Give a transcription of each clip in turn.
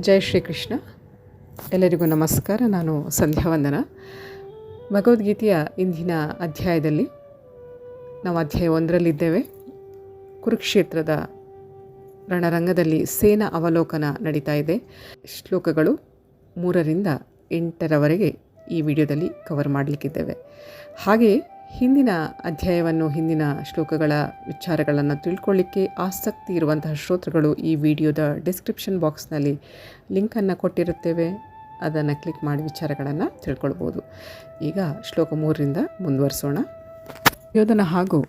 ಜೈ ಶ್ರೀಕೃಷ್ಣ. ಎಲ್ಲರಿಗೂ ನಮಸ್ಕಾರ. ನಾನು ಸಂಧ್ಯಾ ವಂದನ. ಭಗವದ್ಗೀತೆಯ ಇಂದಿನ ಅಧ್ಯಾಯದಲ್ಲಿ ನಾವು ಅಧ್ಯಾಯ ಒಂದರಲ್ಲಿದ್ದೇವೆ. ಕುರುಕ್ಷೇತ್ರದ ರಣರಂಗದಲ್ಲಿ ಸೇನಾ ಅವಲೋಕನ ನಡೀತಾ ಇದೆ. ಶ್ಲೋಕಗಳು ಮೂರರಿಂದ ಎಂಟರವರೆಗೆ ಈ ವಿಡಿಯೋದಲ್ಲಿ ಕವರ್ ಮಾಡಲಿಕ್ಕಿದ್ದೇವೆ. ಹಾಗೆಯೇ ಹಿಂದಿನ ಅಧ್ಯಾಯವನ್ನು, ಹಿಂದಿನ ಶ್ಲೋಕಗಳ ವಿಚಾರಗಳನ್ನು ತಿಳ್ಕೊಳ್ಳಿಕ್ಕೆ ಆಸಕ್ತಿ ಇರುವಂತಹ ಶ್ರೋತೃಗಳು ಈ ವಿಡಿಯೋದ ಡಿಸ್ಕ್ರಿಪ್ಷನ್ ಬಾಕ್ಸ್ನಲ್ಲಿ ಲಿಂಕನ್ನು ಕೊಟ್ಟಿರುತ್ತೇವೆ. ಅದನ್ನು ಕ್ಲಿಕ್ ಮಾಡಿ ವಿಚಾರಗಳನ್ನು ತಿಳ್ಕೊಳ್ಬೋದು. ಈಗ ಶ್ಲೋಕ ಮೂರರಿಂದ ಮುಂದುವರಿಸೋಣ. ಯೋಧನ ಹಾಗೂ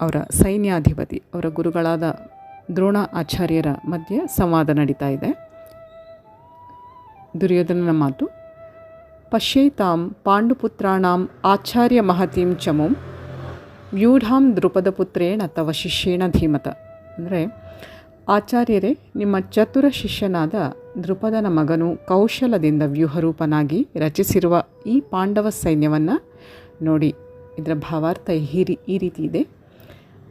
ಅವರ ಸೈನ್ಯಾಧಿಪತಿ, ಅವರ ಗುರುಗಳಾದ ದ್ರೋಣ ಆಚಾರ್ಯರ ಮಧ್ಯೆ ಸಂವಾದ ನಡೀತಾ ಇದೆ. ದುರ್ಯೋಧನನ ಮಾತು ಪಾಂಡುಪುತ್ರಾಣಾಂ ಆಚಾರ್ಯ ಮಹತೀಂ ಚಮುಂ ವ್ಯೂಢಾಂ ದೃಪದಪುತ್ರೇಣ ತವ ಶಿಷ್ಯೇಣ ಧೀಮತ. ಅಂದರೆ ಆಚಾರ್ಯರೇ, ನಿಮ್ಮ ಚತುರ ಶಿಷ್ಯನಾದ ದೃಪದನ ಮಗನು ಕೌಶಲದಿಂದ ವ್ಯೂಹರೂಪನಾಗಿ ರಚಿಸಿರುವ ಈ ಪಾಂಡವ ಸೈನ್ಯವನ್ನು ನೋಡಿ, ಇದರ ಭಾವಾರ್ಥ ಹಿರಿ ಈ ರೀತಿ ಇದೆ.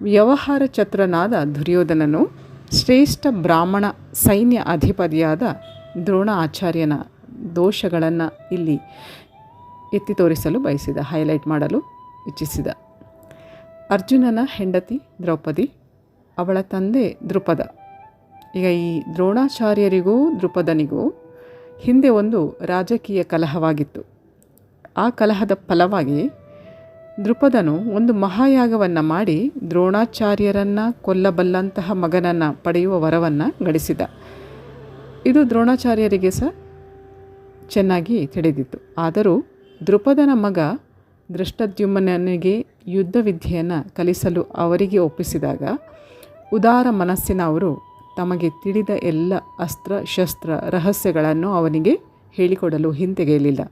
ವ್ಯವಹಾರ ಚತುರನಾದ ದುರ್ಯೋಧನನು ಶ್ರೇಷ್ಠ ಬ್ರಾಹ್ಮಣ ಸೈನ್ಯ ಅಧಿಪತಿಯಾದ ದ್ರೋಣ ಆಚಾರ್ಯನ ದೋಷಗಳನ್ನು ಇಲ್ಲಿ ಎತ್ತಿ ತೋರಿಸಲು ಬಯಸಿದ ಹೈಲೈಟ್ ಮಾಡಲು ಇಚ್ಛಿಸಿದ. ಅರ್ಜುನನ ಹೆಂಡತಿ ದ್ರೌಪದಿ, ಅವಳ ತಂದೆ ದೃಪದ ಈಗ ಈ ದ್ರೋಣಾಚಾರ್ಯರಿಗೂ ದೃಪದನಿಗೂ ಹಿಂದೆ ಒಂದು ರಾಜಕೀಯ ಕಲಹವಾಗಿತ್ತು. ಆ ಕಲಹದ ಫಲವಾಗಿ ದೃಪದನು ಒಂದು ಮಹಾಯಾಗವನ್ನು ಮಾಡಿ ದ್ರೋಣಾಚಾರ್ಯರನ್ನು ಕೊಲ್ಲಬಲ್ಲಂತಹ ಮಗನನ್ನು ಪಡೆಯುವ ವರವನ್ನು ಗಳಿಸಿದ. ಇದು ದ್ರೋಣಾಚಾರ್ಯರಿಗೆ ಸಹ ಚೆನ್ನಾಗಿ ತಿಳಿದಿತ್ತು. ಆದರೂ ದೃಪದನ ಮಗ ದೃಷ್ಟದ್ಯುಮ್ನನಿಗೆ ಯುದ್ಧ ವಿದ್ಯೆಯನ್ನು ಕಲಿಸಲು ಅವರಿಗೆ ಒಪ್ಪಿಸಿದಾಗ ಉದಾರ ಮನಸ್ಸಿನ ಅವರು ತಮಗೆ ತಿಳಿದ ಎಲ್ಲ ಅಸ್ತ್ರ ಶಸ್ತ್ರ ರಹಸ್ಯಗಳನ್ನು ಅವನಿಗೆ ಹೇಳಿಕೊಡಲು ಹಿಂತೆಗೆಯಲಿಲ್ಲ.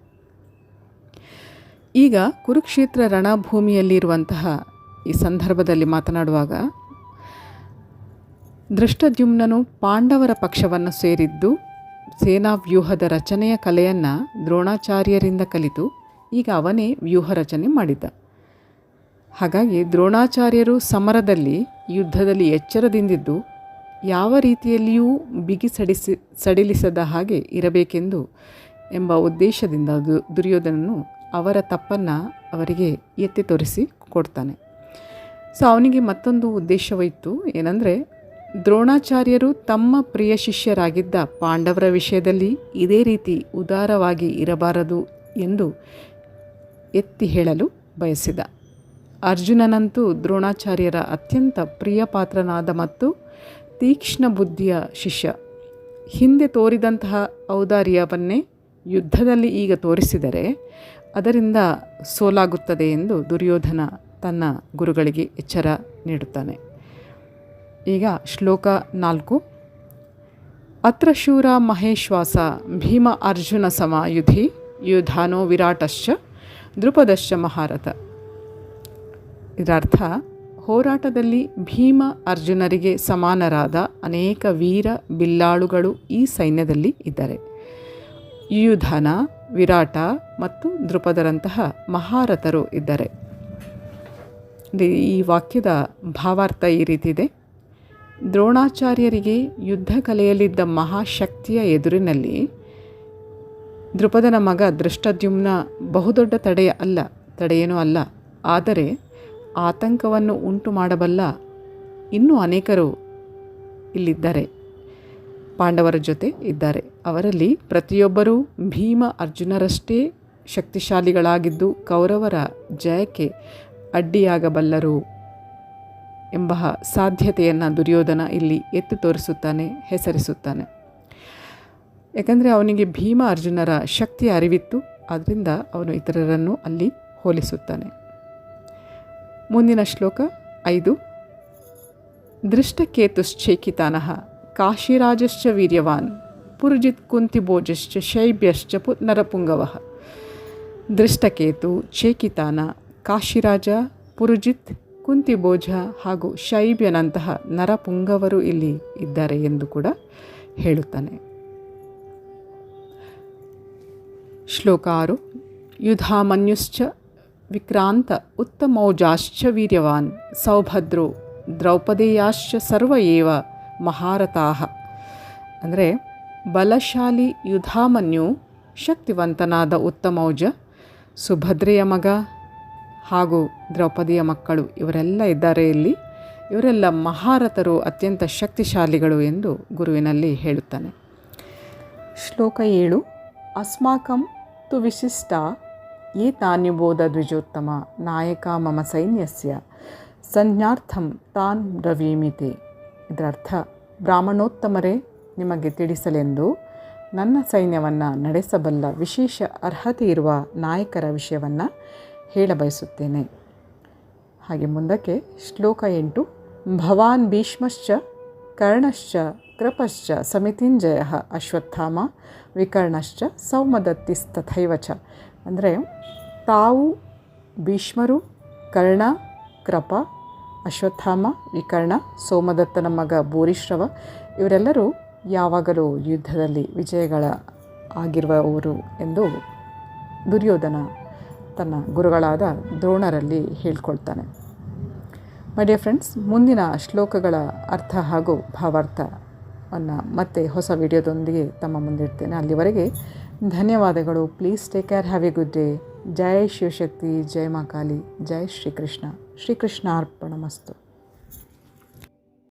ಈಗ ಕುರುಕ್ಷೇತ್ರ ರಣಭೂಮಿಯಲ್ಲಿರುವಂತಹ ಈ ಸಂದರ್ಭದಲ್ಲಿ ಮಾತನಾಡುವಾಗ ದೃಷ್ಟದ್ಯುಮ್ನನು ಪಾಂಡವರ ಪಕ್ಷವನ್ನು ಸೇರಿದ್ದು ಸೇನಾ ವ್ಯೂಹದ ರಚನೆಯ ಕಲೆಯನ್ನು ದ್ರೋಣಾಚಾರ್ಯರಿಂದ ಕಲಿತು ಈಗ ಅವನೇ ವ್ಯೂಹ ರಚನೆ ಮಾಡಿದ್ದ. ಹಾಗಾಗಿ ದ್ರೋಣಾಚಾರ್ಯರು ಸಮರದಲ್ಲಿ, ಯುದ್ಧದಲ್ಲಿ ಎಚ್ಚರದಿಂದಿದ್ದು ಯಾವ ರೀತಿಯಲ್ಲಿಯೂ ಬಿಗಿ ಸಡಿಸಿ, ಸಡಿಲಿಸದ ಹಾಗೆ ಇರಬೇಕೆಂದು ಎಂಬ ಉದ್ದೇಶದಿಂದ ದುರ್ಯೋಧನನು ಅವರ ತಪ್ಪನ್ನು ಅವರಿಗೆ ಎತ್ತಿ ತೋರಿಸಿ ಕೊಡ್ತಾನೆ. ಸೊ, ಅವನಿಗೆ ಮತ್ತೊಂದು ಉದ್ದೇಶವಿತ್ತು ಏನಂದರೆ ದ್ರೋಣಾಚಾರ್ಯರು ತಮ್ಮ ಪ್ರಿಯ ಶಿಷ್ಯರಾಗಿದ್ದ ಪಾಂಡವರ ವಿಷಯದಲ್ಲಿ ಇದೇ ರೀತಿ ಉದಾರವಾಗಿ ಇರಬಾರದು ಎಂದು ಎತ್ತಿ ಹೇಳಲು ಬಯಸಿದ. ಅರ್ಜುನನಂತೂ ದ್ರೋಣಾಚಾರ್ಯರ ಅತ್ಯಂತ ಪ್ರಿಯ ಪಾತ್ರನಾದ ಮತ್ತು ತೀಕ್ಷ್ಣ ಬುದ್ಧಿಯ ಶಿಷ್ಯ. ಹಿಂದೆ ತೋರಿದಂತಹ ಔದಾರ್ಯವನ್ನೇ ಯುದ್ಧದಲ್ಲಿ ಈಗ ತೋರಿಸಿದರೆ ಅದರಿಂದ ಸೋಲಾಗುತ್ತದೆ ಎಂದು ದುರ್ಯೋಧನ ತನ್ನ ಗುರುಗಳಿಗೆ ಎಚ್ಚರ ನೀಡುತ್ತಾನೆ. ಈಗ ಶ್ಲೋಕ ನಾಲ್ಕು. ಅತ್ರ ಶೂರ ಮಹೇಶ್ವಾಸ ಭೀಮ ಅರ್ಜುನ ಸಮಾಯುಧಿ ಯುಧಾನೋ ವಿರಾಟಶ್ಚ ದೃಪದಶ್ಚ ಮಹಾರಥ. ಇದರರ್ಥ, ಹೋರಾಟದಲ್ಲಿ ಭೀಮ ಅರ್ಜುನರಿಗೆ ಸಮಾನರಾದ ಅನೇಕ ವೀರ ಬಿಲ್ಲಾಳುಗಳು ಈ ಸೈನ್ಯದಲ್ಲಿ ಇದ್ದಾರೆ. ಯುಧನ, ವಿರಾಟ ಮತ್ತು ದೃಪದರಂತಹ ಮಹಾರಥರು ಇದ್ದಾರೆ. ಈ ವಾಕ್ಯದ ಭಾವಾರ್ಥ ಈ ರೀತಿ ಇದೆ. ದ್ರೋಣಾಚಾರ್ಯರಿಗೆ ಯುದ್ಧ ಕಲೆಯಲ್ಲಿದ್ದ ಮಹಾಶಕ್ತಿಯ ಎದುರಿನಲ್ಲಿ ದೃಪದನ ಮಗ ದೃಷ್ಟದ್ಯುಮ್ನ ಬಹುದೊಡ್ಡ ತಡೆಯ ಅಲ್ಲ, ತಡೆಯೇನೂ ಅಲ್ಲ. ಆದರೆ ಆತಂಕವನ್ನು ಉಂಟು ಮಾಡಬಲ್ಲ ಇನ್ನೂ ಅನೇಕರು ಇಲ್ಲಿದ್ದಾರೆ. ಪಾಂಡವರ ಜೊತೆ ಇದ್ದಾರೆ. ಅವರಲ್ಲಿ ಪ್ರತಿಯೊಬ್ಬರೂ ಭೀಮ ಅರ್ಜುನರಷ್ಟೇ ಶಕ್ತಿಶಾಲಿಗಳಾಗಿದ್ದು ಕೌರವರ ಜಯಕ್ಕೆ ಅಡ್ಡಿಯಾಗಬಲ್ಲರು. ಎಂಬ ಸಾಧ್ಯತೆಯನ್ನು ದುರ್ಯೋಧನ ಇಲ್ಲಿ ಎತ್ತು ತೋರಿಸುತ್ತಾನೆ, ಹೆಸರಿಸುತ್ತಾನೆ. ಯಾಕಂದರೆ ಅವನಿಗೆ ಭೀಮ ಅರ್ಜುನರ ಶಕ್ತಿಯ ಅರಿವಿತ್ತು ಆದ್ದರಿಂದ ಅವನು ಇತರರನ್ನು ಅಲ್ಲಿ ಹೋಲಿಸುತ್ತಾನೆ. ಮುಂದಿನ ಶ್ಲೋಕ ಐದು. ದೃಷ್ಟಕೇತುಶ್ಚೇಕಿತಾನಃ ಕಾಶಿರಾಜಶ್ಚ ವೀರ್ಯವಾನ್, ಪುರುಜಿತ್ ಕುಂತಿಭೋಜಶ್ಚ ಶೈಬ್ಯಶ್ಚ ಪು ನರಪುಂಗವ ದೃಷ್ಟಕೇತು ಚೇಕಿತಾನ ಕಾಶಿರಾಜ ಪುರುಜಿತ್ ಕುಂತಿಭೋಜ ಹಾಗೂ ಶೈಬ್ಯನಂತಹ ನರಪುಂಗವರು ಇಲ್ಲಿ ಇದ್ದಾರೆ ಎಂದು ಕೂಡ ಹೇಳುತ್ತಾನೆ. ಶ್ಲೋಕ ಆರು. ಯುಧಾಮನ್ಯುಶ್ಚ ವಿಕ್ರಾಂತ ಉತ್ತಮೌಜಾಶ್ಚ ವೀರ್ಯವಾನ್ ಸೌಭದ್ರೋ ದ್ರೌಪದೇಯಾಶ್ಚ ಸರ್ವ ಏವ ಮಹಾರಥಾಹ ಅಂದರೆ ಬಲಶಾಲಿ ಯುಧಾಮನ್ಯು ಶಕ್ತಿವಂತನಾದ ಉತ್ತಮೌಜ, ಸುಭದ್ರೆಯ ಮಗ ಹಾಗೂ ದ್ರೌಪದಿಯ ಮಕ್ಕಳು ಇವರೆಲ್ಲ ಇದ್ದಾರೆ ಇಲ್ಲಿ. ಇವರೆಲ್ಲ ಮಹಾರಥರು, ಅತ್ಯಂತ ಶಕ್ತಿಶಾಲಿಗಳು ಎಂದು ಗುರುವಿನಲ್ಲಿ ಹೇಳುತ್ತಾನೆ. ಶ್ಲೋಕ ಏಳು. ಅಸ್ಮಾಕಂ ತು ವಿಶಿಷ್ಟ ಏತಾನ್ಯುಬೋಧ ದ್ವಿಜೋತ್ತಮ ನಾಯಕ ಮಮ ಸೈನ್ಯಸ್ಯ ಸಂಜ್ಞಾರ್ಥಂ ತಾನ್ ರವೀಮಿತೆ ಇದರರ್ಥ ಬ್ರಾಹ್ಮಣೋತ್ತಮರೇ ನಿಮಗೆ ತಿಳಿಸಲೆಂದು ನನ್ನ ಸೈನ್ಯವನ್ನು ನಡೆಸಬಲ್ಲ ವಿಶೇಷ ಅರ್ಹತೆ ಇರುವ ನಾಯಕರ ವಿಷಯವನ್ನು ಹೇಳಬಯಸುತ್ತೇನೆ ಹಾಗೆ ಮುಂದಕ್ಕೆ ಶ್ಲೋಕ ಎಂಟು, ಭವಾನ್ ಭೀಷ್ಮಶ್ಚ, ಕರ್ಣಶ್ಚ, ಕೃಪಶ್ಚ, ಸಮಿತಿಂಜಯ, ಅಶ್ವತ್ಥಾಮ, ವಿಕರ್ಣಶ್ಚ ಸೌಮದತ್ತಿಸ್ತಥೈವ ಚ ಅಂದರೆ ತಾವು ಭೀಷ್ಮರು, ಕರ್ಣ, ಕೃಪ, ಅಶ್ವತ್ಥಾಮ, ವಿಕರ್ಣ, ಸೋಮದತ್ತನ ಮಗ ಭೂರಿಶ್ರವ, ಇವರೆಲ್ಲರೂ ಯಾವಾಗಲೂ ಯುದ್ಧದಲ್ಲಿ ವಿಜಯಗಳ ಆಗಿರುವವರು ಎಂದು ದುರ್ಯೋಧನ ತನ್ನ ಗುರುಗಳಾದ ದ್ರೋಣರಲ್ಲಿ ಹೇಳ್ಕೊಳ್ತಾನೆ. ಮೈ ಡಿಯರ್ ಫ್ರೆಂಡ್ಸ್ ಮುಂದಿನ ಶ್ಲೋಕಗಳ ಅರ್ಥ ಹಾಗೂ ಭಾವಾರ್ಥವನ್ನು ಮತ್ತೆ ಹೊಸ ವಿಡಿಯೋದೊಂದಿಗೆ ತಮ್ಮ ಮುಂದಿಡ್ತೇನೆ ಅಲ್ಲಿವರೆಗೆ ಧನ್ಯವಾದಗಳು. Please take care have a good day ಜೈ ಶಿವಶಕ್ತಿ. ಜೈ ಮಾ ಕಾಳಿ ಜೈ ಶ್ರೀಕೃಷ್ಣ. ಶ್ರೀಕೃಷ್ಣ ಅರ್ಪಣ ಮಸ್ತು